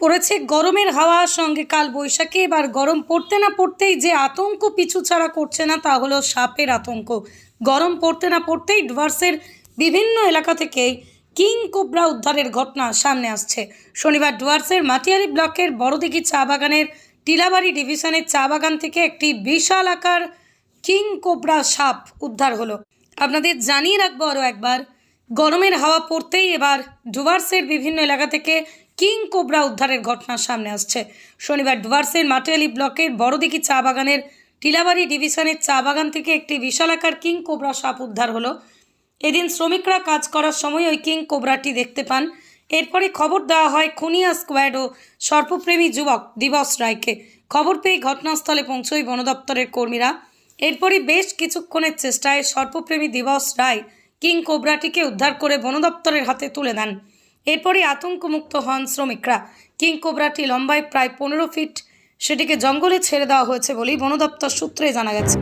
পড়েছে, গরমের হাওয়ার সঙ্গে কাল বৈশাখী। এবার গরম পড়তে না পড়তেই যে আতঙ্ক, পিছু ছাড়া করছে না, তা হলো সাপের আতঙ্ক। গরম পড়তে না পড়তেই ডুয়ার্সের বিভিন্ন এলাকা থেকে কিং কোবরা উদ্ধারের ঘটনা সামনে আসছে। শনিবার ডুয়ার্সের মাটিয়ারি ব্লকের বড়দিঘি চা বাগানের টিলাবাড়ি ডিভিশনের চা বাগান থেকে একটি বিশাল আকার কিং কোবরা সাপ উদ্ধার হলো। আপনাদের জানিয়ে রাখব আরও একবার, গরমের হাওয়া পড়তেই এবার ডুয়ার্সের বিভিন্ন এলাকা থেকে কিং কোবরা উদ্ধারের ঘটনা সামনে আসছে। শনিবার ডুভার্সের মাটিয়ালি ব্লকের বড়দিঘি চা বাগানের টিলাবাড়ি ডিভিশনের চা বাগান থেকে একটি বিশালাকার কিং কোবরা সাপ উদ্ধার হলো। এদিন শ্রমিকরা কাজ করার সময় ওই কিং কোবরাটি দেখতে পান। এরপরে খবর দেওয়া হয়, খুনিয়া স্কোয়াড ও সর্পপ্রেমী যুবক দিবস রায়কে। খবর পেয়ে ঘটনাস্থলে পৌঁছয় বন দপ্তরের কর্মীরা। এরপরই বেশ কিছুক্ষণের চেষ্টায় সর্পপ্রেমী দিবস রায় কিং কোবরাটিকে উদ্ধার করে বন দপ্তরের হাতে তুলে দেন। এরপরই আতঙ্কমুক্ত হন শ্রমিকরা। কিং কোবরাটি লম্বায় প্রায় পনেরো ফিট, সেটিকে জঙ্গলে ছেড়ে দেওয়া হয়েছে বলেই বন দপ্তর সূত্রে জানা গেছে।